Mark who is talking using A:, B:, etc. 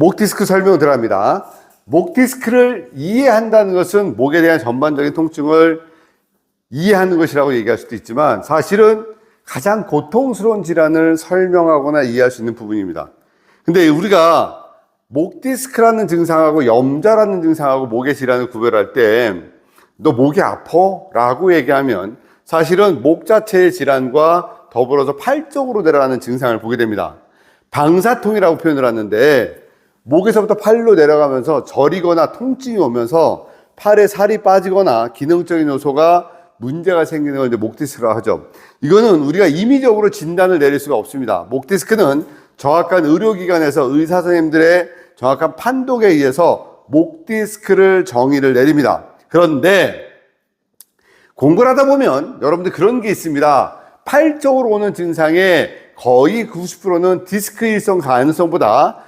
A: 목 디스크 설명 들어갑니다. 목 디스크를 이해한다는 것은 목에 대한 전반적인 통증을 이해하는 것이라고 얘기할 수도 있지만 사실은 가장 고통스러운 질환을 설명하거나 이해할 수 있는 부분입니다. 근데 우리가 목 디스크라는 증상하고 염자라는 증상하고 목의 질환을 구별할 때 너 목이 아파? 라고 얘기하면 사실은 목 자체의 질환과 더불어서 팔 쪽으로 내려가는 증상을 보게 됩니다. 방사통이라고 표현을 하는데 목에서부터 팔로 내려가면서 저리거나 통증이 오면서 팔에 살이 빠지거나 기능적인 요소가 문제가 생기는 걸 이제 목 디스크라고 하죠. 이거는 우리가 임의적으로 진단을 내릴 수가 없습니다. 목 디스크는 정확한 의료기관에서 의사 선생님들의 정확한 판독에 의해서 목 디스크를 정의를 내립니다. 그런데 공부를 하다 보면 여러분들 그런 게 있습니다. 팔 쪽으로 오는 증상의 거의 90%는 디스크 일성 가능성보다